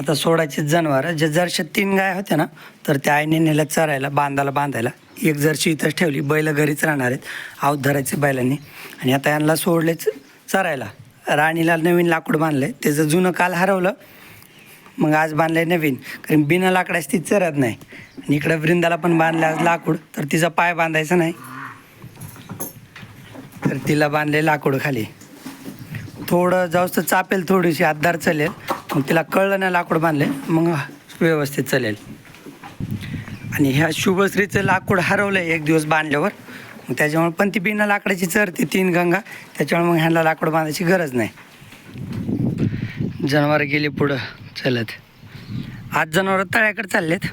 आता सोडायचे जनावर जे जरशा तीन गाय होत्या ना तर त्या आईने नेल्या चरायला बांधाला बांधायला. एक जरशी इथंच ठेवली बैल घरीच राहणार आहेत आऊत धरायचे बैलांनी. आणि आता यांना सोडलेच चरायला. राणीला नवीन लाकूड बांधलं त्याचं जुनं काल हरवलं मग आज बांधलंय नवीन. कारण बिना लाकडाच ती चरत नाही. आणि इकडं वृंदाला पण बांधलं आज लाकूड तर तिचा पाय बांधायचा नाही. तर तिला बांधले लाकूड खाली. थोडं जास्त चापेल थोडीशी हातदार चालेल. मग तिला कळलं नाही लाकूड बांधले मग व्यवस्थित चालेल. आणि ह्या शुभश्रीचं लाकूड हरवलं एक दिवस बांधल्यावर. मग त्याच्यामुळे पण ती बिना लाकडाची चरते तीन गंगा. त्याच्यामुळे मग ह्यांना लाकूड बांधायची गरज नाही. जनावरं गेली पुढं चलत. आज जनावरं तळ्याकडे चाललेत.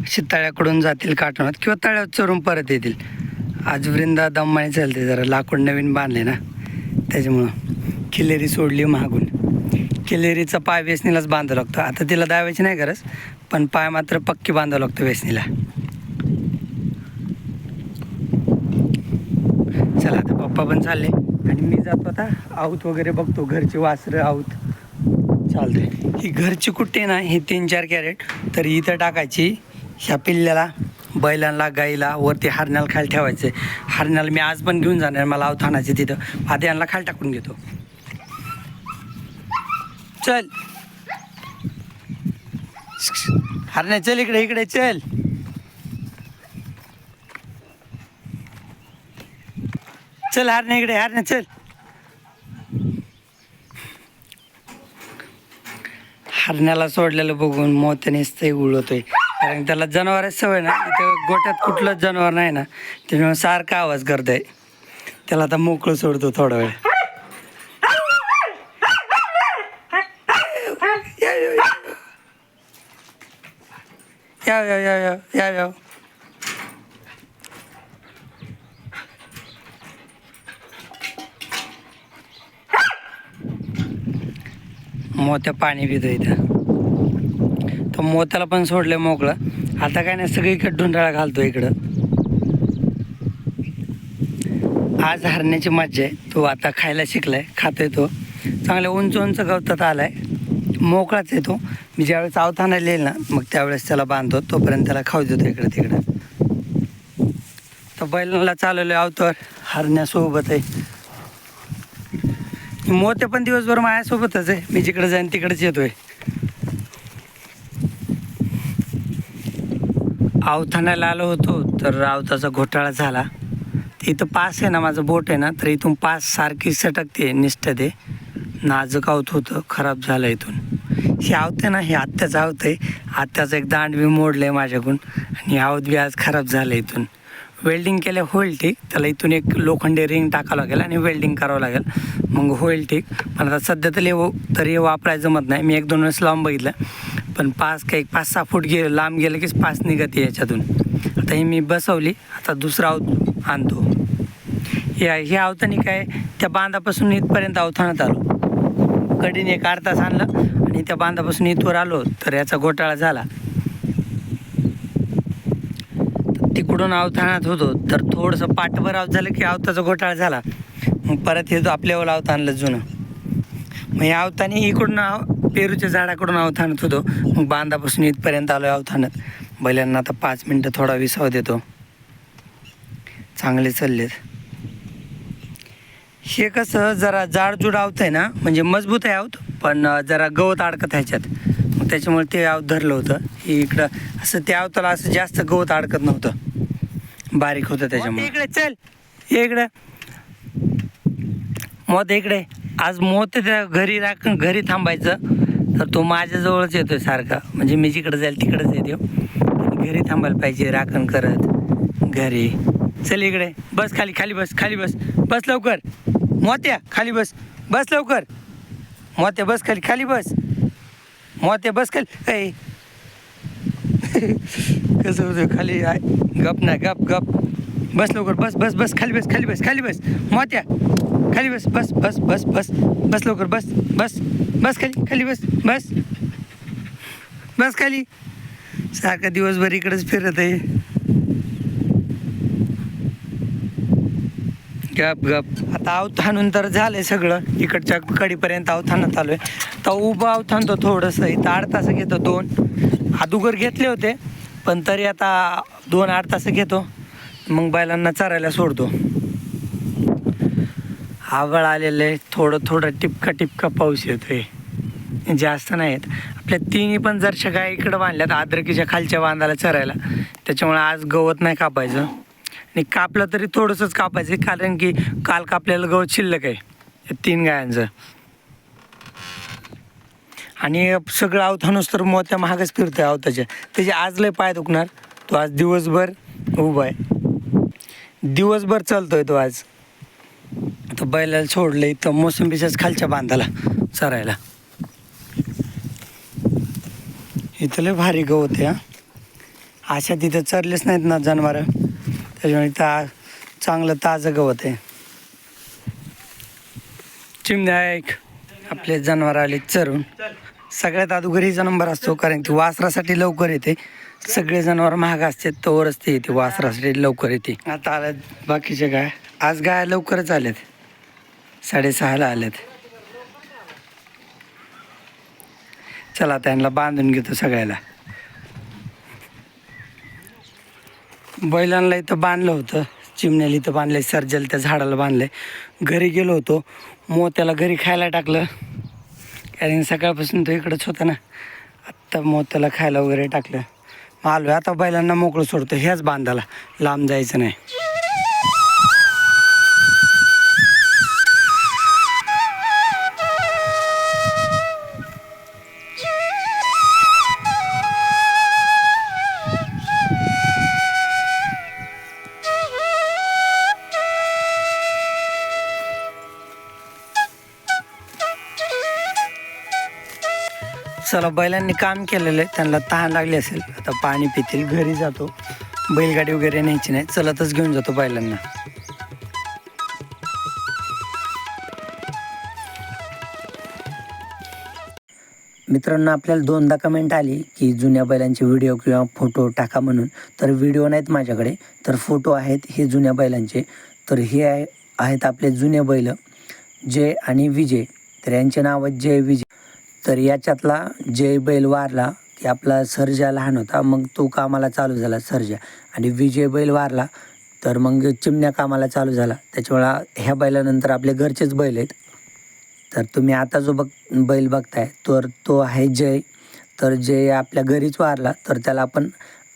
अशी तळ्याकडून जातील काटवनात किंवा तळ्यावर चरून परत येतील. आज वृंदा दम्माने चालते जरा लाकूड नवीन बांधले ना. त्याच्यामुळं किल्लेरी सोडली मागून. केलेरीचा पाय वेसणीलाच बांधावं लागतं. आता तिला दावायची नाही गरज पण पाय मात्र पक्की बांधावं लागतं वेसणीला चला आता पप्पा पण चालले. आणि मी जातो आता आऊत वगैरे बघतो. घरची वासरं आऊत. चालते ही घरची कुट्टी ना हे तीन चार कॅरेट. तर इथं टाकायची. ह्या पिल्ल्याला बैलांना गाईला वरती हरण्याला खाली ठेवायचे हरण्याला मी आज पण घेऊन जाणार मला आऊत आणायचे तिथं. आधी यांना खाली टाकून घेतो. चल. हरण्या चल इकडे इकडे चल. चल हरण्या इकडे हरण्या चल. हरण्याला सोडलेलं बघून मोत्यानेच ते उडवतोय. कारण त्याला जनावरच सवय ना इथं गोट्यात कुठलंच जनावर नाही ना त्यामुळे सारखा आवाज करतोय. त्याला आता मोकळं सोडतो थोडा वेळ. या या या या या या मोत्या पाणी पितो इथं. तो मोत्याला पण सोडलं मोकळं. आता काय नाही सगळीकडे ढुंढाळा घालतो इकडं. आज हरण्याची मज्जा आहे. तो आता खायला शिकलाय खातोय तो. चांगल्या उंच उंच गवतात आलाय. मोकळाच आहे तो. मी ज्यावेळेस आवताना येईल ना मग त्यावेळेस त्याला बांधतो. तोपर्यंत त्याला खाऊ देतो इकडं तिकडं. तर बैलांना चालवलं अवतर. हरण्यासोबत आहे. मोते पण दिवसभर माझ्यासोबतच आहे. मी जिकडे जाईन तिकडेच येतोय. आवथाण्याला आलो होतो तर आवताचा घोटाळा झाला. तर इथं पास आहे ना माझं बोट आहे ना तर इथून पास सारखी सटकते निष्ठते नाजूक आवत होतं खराब झालं इथून. हे आवते ना हे आत्याचं आवत. आहे आत्याचं एक दांड बी मोडलं आहे माझ्याकडून. आणि आवत बी आज खराब झालं इथून. वेल्डिंग केलं होईल ठीक त्याला इथून एक लोखंडी रिंग टाकावं लागेल आणि वेल्डिंग करावं लागेल. मग होईल ठीक पण आता सध्या तरी तरी वापरायचं जमत नाही. मी एक दोन वेळेस लांब बघितलं. पण पाच काही पाच सहा फूट गे लांब गेलं की पाच निघते याच्यातून. आता ही मी बसवली. आता दुसरा आवत आणतो. या हे आवतानी काय त्या बांधापासून इथपर्यंत आवतानात आलो. कडीने एक अर्धा आणलं आणि त्या बांधापासून इथवर आलो तर याचा घोटाळा झाला. तिकडून अवतानात होतो तर थोडंसं पाठभर आव झालं की अवताचा घोटाळा झाला. मग परत येतो आपल्यावर अवतान आणलं जुनं. मग या अवतानी इकडून पेरूच्या झाडाकडून अवतानत होतो. मग बांधापासून इथपर्यंत आलो अवथाणत बैलांना आता पाच मिनटं थोडा विसाव देतो. चांगले चाललेत. हे कसं जरा जाडजूड आवत आहे ना म्हणजे मजबूत आहे आवत. पण जरा गवत अडकत ह्याच्यात. मग त्याच्यामुळे ते आवत धरलं होतं. हे इकडं असं त्या आवताला असं जास्त गवत अडकत नव्हतं. बारीक होतं त्याच्यामुळे. इकडे चल. इकडे. मोत इकडे. आज मोत त्या घरी राख घरी थांबायचं. तर तो माझ्याजवळच येतोय सारखा. म्हणजे मी जिकडे जाईल तिकडेच येतो. घरी थांबायला पाहिजे राखण करत. घरी. चल इकडे. बस खाली खाली बस खाली बस. बस लवकर. मोत्या खाली बस. बस लवकर. मोत्या बस खाली खाली बस. मोत्या बस खाली. ऐ. कसं होतं खाली? आय गप ना गप गप. बस लवकर बस बस बस खाली बस खाली बस खाली बस. मोत्या खाली बस बस बस बस बस. बस लवकर बस बस बस खाली खाली बस बस. बस खाली. सारखं दिवसभर इकडंच फिरत आहे. गप गप. आता अवथानून तर झालंय सगळं. इकडच्या कडीपर्यंत अवथानात आलोय तर उभं अवथानतो थोडंसं इथं आठ तास घेतो दोन. अदुगर घेतले होते पण तरी आता दोन आठ तास घेतो. मग बैलांना चरायला सोडतो. आगळ आलेलं आहे. थोडं थोडं टिपका टिपका पाऊस येतोय. जास्त नाही आपल्या तिन्ही पण जरशा गाय इकडं बांधल्यात आद्रकीच्या खालच्या बांधाला चरायला त्याच्यामुळे आज गवत नाही कापायचं. आणि कापलं तरी थोडंसंच कापायचं. कारण की काल कापलेलं गवत शिल्लक आहे. तीन गायांचं. आणि सगळं अवथानच तर मोत्या महागच फिरतोय अवताच्या. त्याचे आज लय पाय दुखणार. तो आज दिवसभर उभा आहे. दिवसभर चालतोय तो आज. तर बैलाला सोडलं इथं मोसंबीच्याच खालच्या बांधाला चरायला. इथं लय भारी गवत आहे अशा तिथं चरलेच नाहीत ना जनावरं. त्याच्यामुळे ता चांगलं ताजं गवत आहे. चिमण्या ऐक आपले जनावर आले चरून. सगळ्यात अगोदर नंबर असतो कारण की वासरासाठी लवकर येते. सगळे जनावर महाग असते तोवरच ते येते वासरासाठी लवकर येते. आता आल्यात बाकीचे गाय. आज गाय लवकरच आल्यात. साडेसहाला आल्यात. चला त्यांना बांधून घेतो सगळ्याला. बैलांना इथं बांधलं होतं. चिमण्याला इथं बांधलंय सर्जल त्या झाडाला बांधलंय. घरी गेलो होतो. मोत्याला घरी खायला टाकलं. कारण सकाळपासून तो इकडंच होता ना. आत्ता मोत्याला खायला वगैरे टाकलं. मग आलो आता बैलांना मोकळं सोडतो. ह्याच बांधाला. लांब जायचं नाही. चला बैलांनी काम केलेलं आहे. त्यांना तहान लागली असेल. आता पाणी पितील घरी जातो. बैलगाडी वगैरे न्यायची नाही. चलतच घेऊन जातो बैलांना. मित्रांनो आपल्याला दोनदा कमेंट आली की जुन्या बैलांचे व्हिडिओ किंवा फोटो टाका म्हणून. तर व्हिडिओ नाहीत माझ्याकडे तर फोटो आहेत हे जुन्या बैलांचे. तर हे आहे आहेत आपले जुने बैल जय आणि विजय. तर यांचे नाव जय विजय. तर याच्यातला जय बैल वारला की आपला सर्जा लहान होता मग तो कामाला चालू झाला सर्जा. आणि विजय बैल वारला तर मग चिमण्या कामाला चालू झाला. त्याच्यामुळं ह्या बैलानंतर आपले घरचेच बैल आहेत. तर तुम्ही आता जो बघ बैल बघताय तर तो आहे जय. तर जय आपल्या घरीच वारला तर त्याला आपण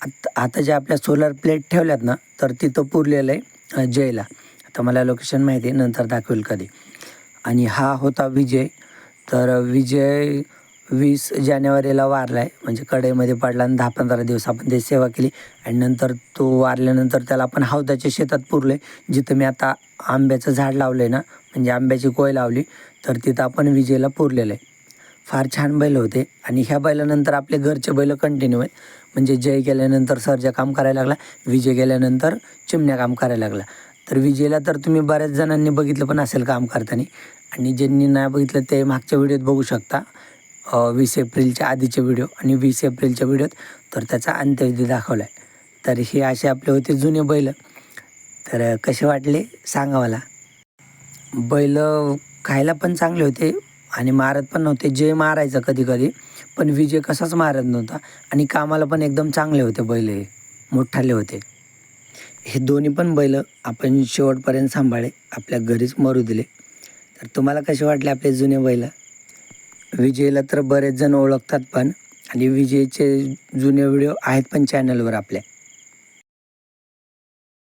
आत आता जे आपल्या सोलर प्लेट ठेवल्यात ना तर तिथं पुरलेलं आहे जयला. आता मला लोकेशन माहिती आहे नंतर दाखवेल कधी. आणि हा होता विजय. तर विजय वीस जानेवारीला वारला आहे म्हणजे कढईमध्ये पडला आणि दहा पंधरा दिवस आपण ते सेवा केली. आणि नंतर तो वारल्यानंतर त्याला आपण हौदाच्या शेतात पुरले जिथं मी आता आंब्याचं झाड लावलं आहे ना म्हणजे आंब्याची कोय लावली तर तिथं आपण विजयला पुरलेलं आहे फार छान बैल होते. आणि ह्या बैलानंतर आपले घरचे बैल कंटिन्यू आहेत. म्हणजे जय गेल्यानंतर सरजा काम करायला लागला विजय गेल्यानंतर चिमण्या काम करायला लागला. तर विजयला तर तुम्ही बऱ्याच जणांनी बघितलं पण असेल काम करताना. आणि ज्यांनी नाही बघितलं ते मागच्या व्हिडिओत बघू शकता. वीस एप्रिलच्या आधीचे व्हिडिओ आणि वीस एप्रिलच्या व्हिडिओत तर त्याचा अंत्यविधी दाखवला आहे तर हे असे आपले होते जुने बैल. तर कसे वाटले सांगा मला. बैल खायला पण चांगले होते आणि मारत पण नव्हते. जय मारायचं कधी कधी पण विजय कसाच मारत नव्हता आणि कामाला पण एकदम चांगले होते बैल हे. मोठाले होते. हे दोन्ही पण बैल आपण शेवटपर्यंत सांभाळे आपल्या घरीच मरू दिले. तर तुम्हाला कसे वाटले आपले जुने बैल? विजयला तर बरेच जण ओळखतात पण आणि विजयचे जुने व्हिडिओ आहेत पण चॅनलवर आपल्या.